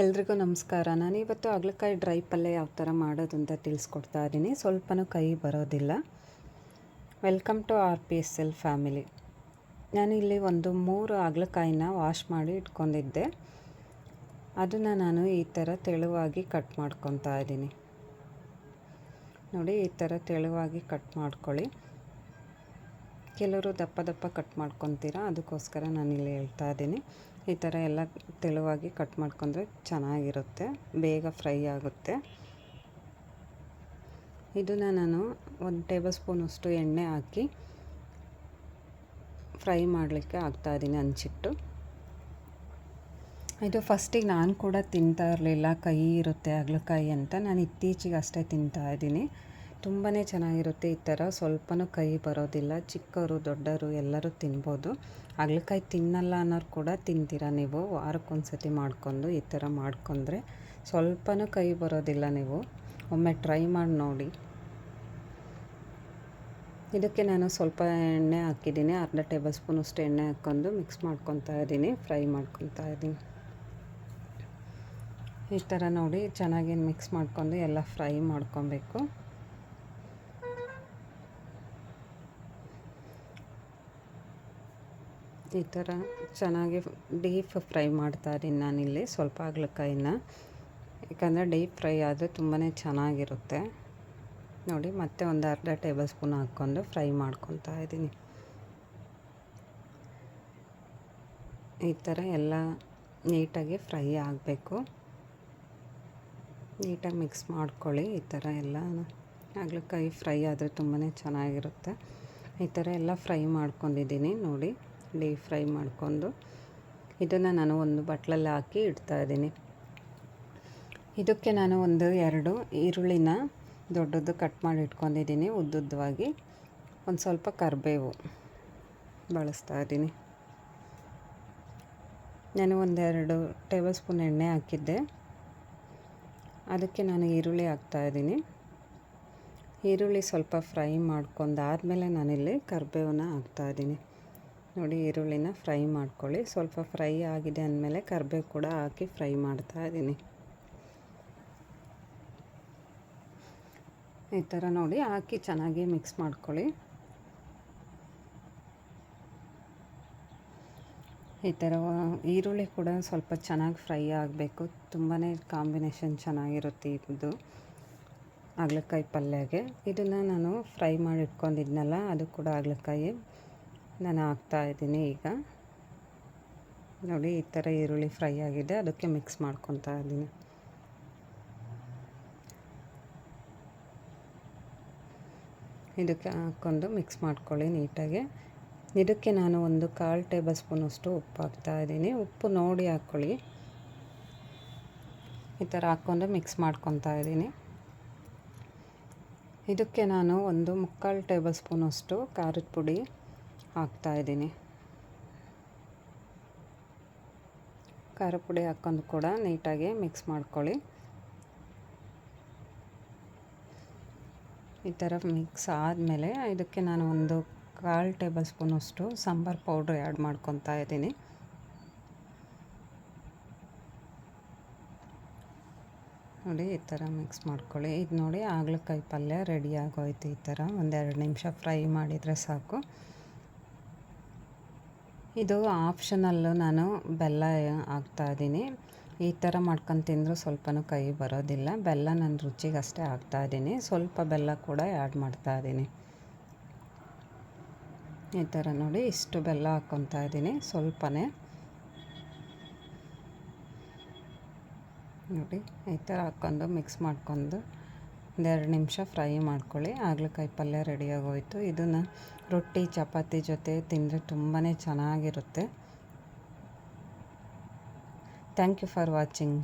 ಎಲ್ರಿಗೂ ನಮಸ್ಕಾರ. ನಾನು ಇವತ್ತು ಹಾಗಲಕಾಯಿ ಡ್ರೈ ಪಲ್ಯ ಯಾವ ಥರ ಮಾಡೋದು ಅಂತ ತಿಳಿಸ್ಕೊಡ್ತಾ ಇದ್ದೀನಿ. ಸ್ವಲ್ಪನೂ ಕೈ ಬರೋದಿಲ್ಲ. Welcome to R P S L family. ನಾನಿಲ್ಲಿ ಒಂದು ಮೂರು ಹಾಗಲಕಾಯಿನ ವಾಶ್ ಮಾಡಿ ಇಟ್ಕೊಂಡಿದ್ದೆ. ಅದನ್ನು ನಾನು ಈ ಥರ ತೆಳುವಾಗಿ ಕಟ್ ಮಾಡ್ಕೊತಾ ಇದ್ದೀನಿ. ನೋಡಿ, ಈ ಥರ ತೆಳುವಾಗಿ ಕಟ್ ಮಾಡ್ಕೊಳ್ಳಿ. ಕೆಲವರು ದಪ್ಪ ದಪ್ಪ ಕಟ್ ಮಾಡ್ಕೊತೀರಾ? ಅದಕ್ಕೋಸ್ಕರ ನಾನಿಲ್ಲಿ ಹೇಳ್ತಾ ಇದ್ದೀನಿ. ಈ ಥರ ಎಲ್ಲ ತೆಳುವಾಗಿ ಕಟ್ ಮಾಡ್ಕೊಂಡ್ರೆ ಚೆನ್ನಾಗಿರುತ್ತೆ. ಬೇಗ ಫ್ರೈ ಆಗುತ್ತೆ. ಇದನ್ನು ನಾನು ಒಂದು ಟೇಬಲ್ ಸ್ಪೂನಷ್ಟು ಎಣ್ಣೆ ಹಾಕಿ ಫ್ರೈ ಮಾಡಲಿಕ್ಕೆ ಹಾಕ್ತಾಯಿದ್ದೀನಿ ಹಂಚಿಟ್ಟು ಇದು ಫಸ್ಟಿಗೆ ನಾನು ಕೂಡ ತಿಂತಾ ಇರಲಿಲ್ಲ. ಕೈ ಇರುತ್ತೆ, ಹಾಗಲಕಾಯಿ ಅಂತ. ನಾನು ಇತ್ತೀಚೆಗೆ ಅಷ್ಟೇ ತಿಂತಾ ಇದ್ದೀನಿ. ತುಂಬಾ ಚೆನ್ನಾಗಿರುತ್ತೆ ಈ ಥರ. ಸ್ವಲ್ಪನೂ ಕೈ ಬರೋದಿಲ್ಲ. ಚಿಕ್ಕವರು, ದೊಡ್ಡವರು ಎಲ್ಲರೂ ತಿನ್ಬೋದು. ಹಾಗಲಕಾಯಿ ತಿನ್ನಲ್ಲ ಅನ್ನೋರು ಕೂಡ ತಿಂತೀರ ನೀವು? ವಾರಕ್ಕೊಂದು ಸತಿ ಮಾಡ್ಕೊಂಡು ಈ ಥರ ಮಾಡ್ಕೊಂಡ್ರೆ ಸ್ವಲ್ಪನೂ ಕೈ ಬರೋದಿಲ್ಲ ನೀವು. ಒಮ್ಮೆ ಟ್ರೈ ಮಾಡಿ ನೋಡಿ. ಇದಕ್ಕೆ ನಾನು ಸ್ವಲ್ಪ ಎಣ್ಣೆ ಹಾಕಿದ್ದೀನಿ. ಅರ್ಧ ಟೇಬಲ್ ಸ್ಪೂನಷ್ಟು ಎಣ್ಣೆ ಹಾಕ್ಕೊಂಡು ಮಿಕ್ಸ್ ಮಾಡ್ಕೊತಾ ಇದ್ದೀನಿ. ಫ್ರೈ ಮಾಡ್ಕೊತಾ ಇದ್ದೀನಿ. ಈ ಥರ ನೋಡಿ ಚೆನ್ನಾಗಿ ಮಿಕ್ಸ್ ಮಾಡ್ಕೊಂಡು ಎಲ್ಲ ಫ್ರೈ ಮಾಡ್ಕೊಬೇಕು. ಈ ಥರ ಚೆನ್ನಾಗಿ ಡೀಪ್ ಫ್ರೈ ಮಾಡ್ತಾ ಇದ್ದೀನಿ ನಾನಿಲ್ಲಿ ಸ್ವಲ್ಪ ಆಗ್ಲಕಾಯಿನ. ಯಾಕಂದರೆ ಡೀಪ್ ಫ್ರೈ ಆದರೆ ತುಂಬಾ ಚೆನ್ನಾಗಿರುತ್ತೆ. ನೋಡಿ, ಮತ್ತೆ ಒಂದು ಅರ್ಧ ಟೇಬಲ್ ಸ್ಪೂನ್ ಹಾಕ್ಕೊಂಡು ಫ್ರೈ ಮಾಡ್ಕೊತಾ ಇದ್ದೀನಿ. ಈ ಥರ ಎಲ್ಲ ನೀಟಾಗಿ ಫ್ರೈ ಆಗಬೇಕು. ನೀಟಾಗಿ ಮಿಕ್ಸ್ ಮಾಡ್ಕೊಳ್ಳಿ. ಈ ಥರ ಎಲ್ಲ ಹಾಗಲಕಾಯಿ ಫ್ರೈ ಆದರೆ ತುಂಬಾ ಚೆನ್ನಾಗಿರುತ್ತೆ. ಈ ಥರ ಎಲ್ಲ ಫ್ರೈ ಮಾಡ್ಕೊಂಡಿದ್ದೀನಿ. ನೋಡಿ ಡೀಪ್ ಫ್ರೈ ಮಾಡಿಕೊಂಡು ಇದನ್ನು ನಾನು ಒಂದು ಬಟ್ಲಲ್ಲಿ ಹಾಕಿ ಇಡ್ತಾ ಇದ್ದೀನಿ. ಇದಕ್ಕೆ ನಾನು ಒಂದು ಎರಡು ಈರುಳ್ಳಿನ ದೊಡ್ಡದು ಕಟ್ ಮಾಡಿ ಇಟ್ಕೊಂಡಿದ್ದೀನಿ, ಉದ್ದುದ್ದವಾಗಿ ಒಂದು ಸ್ವಲ್ಪ ಕರಿಬೇವು ಬಳಸ್ತಾ ಇದ್ದೀನಿ. ನಾನು ಒಂದೆರಡು ಟೇಬಲ್ ಸ್ಪೂನ್ ಎಣ್ಣೆ ಹಾಕಿದ್ದೆ. ಅದಕ್ಕೆ ನಾನು ಈರುಳ್ಳಿ ಹಾಕ್ತಾಯಿದ್ದೀನಿ ಈರುಳ್ಳಿ ಸ್ವಲ್ಪ ಫ್ರೈ ಮಾಡ್ಕೊಂಡಾದಮೇಲೆ ನಾನಿಲ್ಲಿ ಕರಿಬೇವನ್ನ ಹಾಕ್ತಾಯಿದ್ದೀನಿ ನೋಡಿ ಈರುಳ್ಳಿನ ಫ್ರೈ ಮಾಡ್ಕೊಳ್ಳಿ. ಸ್ವಲ್ಪ ಫ್ರೈ ಆಗಿದೆ ಅಂದಮೇಲೆ ಕರಿಬೇವು ಕೂಡ ಹಾಕಿ ಫ್ರೈ ಮಾಡ್ತಾ ಇದ್ದೀನಿ. ಈ ಥರ ನೋಡಿ ಹಾಕಿ ಚೆನ್ನಾಗಿ ಮಿಕ್ಸ್ ಮಾಡ್ಕೊಳ್ಳಿ. ಈ ಥರ ಈರುಳ್ಳಿ ಕೂಡ ಸ್ವಲ್ಪ ಚೆನ್ನಾಗಿ ಫ್ರೈ ಆಗಬೇಕು. ತುಂಬಾ ಕಾಂಬಿನೇಷನ್ ಚೆನ್ನಾಗಿರುತ್ತೆ ಇದು. ಹಾಗಲಕಾಯಿ ಪಲ್ಯಗೆ. ಇದನ್ನು ನಾನು ಫ್ರೈ ಮಾಡಿ ಇಟ್ಕೊಂಡಿದ್ನಲ್ಲ, ಅದು ಕೂಡ ಆಗ್ಲಕಾಯಿ ನಾನು ಹಾಕ್ತಾ ಇದ್ದೀನಿ ಈಗ. ನೋಡಿ, ಈ ಥರ ಈರುಳ್ಳಿ ಫ್ರೈ ಆಗಿದೆ. ಅದಕ್ಕೆ ಮಿಕ್ಸ್ ಮಾಡ್ಕೊತಾ ಇದ್ದೀನಿ. ಇದಕ್ಕೆ ಹಾಕ್ಕೊಂಡು ಮಿಕ್ಸ್ ಮಾಡ್ಕೊಳ್ಳಿ ನೀಟಾಗಿ. ಇದಕ್ಕೆ ನಾನು ಒಂದು ಕಾಲು ಟೇಬಲ್ ಸ್ಪೂನಷ್ಟು ಉಪ್ಪು ಹಾಕ್ತಾ ಇದ್ದೀನಿ. ಉಪ್ಪು ನೋಡಿ ಹಾಕ್ಕೊಳ್ಳಿ. ಈ ಥರ ಹಾಕ್ಕೊಂಡು ಮಿಕ್ಸ್ ಮಾಡ್ಕೊತಾ ಇದ್ದೀನಿ. ಇದಕ್ಕೆ ನಾನು ಒಂದು ಮುಕ್ಕಾಲು ಟೇಬಲ್ ಸ್ಪೂನಷ್ಟು ಖಾರದ ಪುಡಿ. ಹಾಕ್ತಾಯಿದ್ದೀನಿ ಖಾರ ಪುಡಿ ಹಾಕೊಂಡು ಕೂಡ ನೀಟಾಗಿ ಮಿಕ್ಸ್ ಮಾಡ್ಕೊಳ್ಳಿ. ಈ ಥರ ಮಿಕ್ಸ್ ಆದಮೇಲೆ ಇದಕ್ಕೆ ನಾನು ಒಂದು ಕಾಲು ಟೇಬಲ್ ಸ್ಪೂನಷ್ಟು ಸಾಂಬಾರು ಪೌಡ್ರ್ ಆ್ಯಡ್ ಮಾಡ್ಕೊತಾ ಇದ್ದೀನಿ. ನೋಡಿ, ಈ ಥರ ಮಿಕ್ಸ್ ಮಾಡ್ಕೊಳ್ಳಿ. ಇದು ನೋಡಿ, ಆಗ್ಲಕಾಯಿ ಪಲ್ಯ ರೆಡಿ ಆಗೋಯ್ತು ಈ ಥರ. ಒಂದೆರಡು ನಿಮಿಷ ಫ್ರೈ ಮಾಡಿದರೆ ಸಾಕು. ಇದು ಆಪ್ಷನಲ್ಲು ನಾನು ಬೆಲ್ಲ ಹಾಕ್ತಾಯಿದ್ದೀನಿ ಈ ಥರ ಮಾಡ್ಕೊಂಡು ತಿಂದರೂ ಸ್ವಲ್ಪನೂ ಕೈ ಬರೋದಿಲ್ಲ. ಬೆಲ್ಲ ನನ್ನ ರುಚಿಗೆ ಅಷ್ಟೇ ಹಾಕ್ತಾಯಿದ್ದೀನಿ ಸ್ವಲ್ಪ ಬೆಲ್ಲ ಕೂಡ ಆ್ಯಡ್ ಮಾಡ್ತಾಯಿದ್ದೀನಿ ಈ ಥರ ನೋಡಿ ಇಷ್ಟು ಬೆಲ್ಲ ಹಾಕ್ಕೊತಾ ಇದ್ದೀನಿ ಸ್ವಲ್ಪನೇ. ನೋಡಿ, ಈ ಥರ ಹಾಕ್ಕೊಂಡು ಮಿಕ್ಸ್ ಮಾಡ್ಕೊಂಡು ಒಂದೆರಡು ನಿಮಿಷ ಫ್ರೈ ಮಾಡ್ಕೊಳ್ಳಿ. ಹಾಗಲಕಾಯಿ ಪಲ್ಯ ರೆಡಿಯಾಗೋಯಿತು ಇದನ್ನು ರೊಟ್ಟಿ, ಚಪಾತಿ ಜೊತೆ ತಿಂದರೆ ತುಂಬಾ ಚೆನ್ನಾಗಿರುತ್ತೆ. Thank you for watching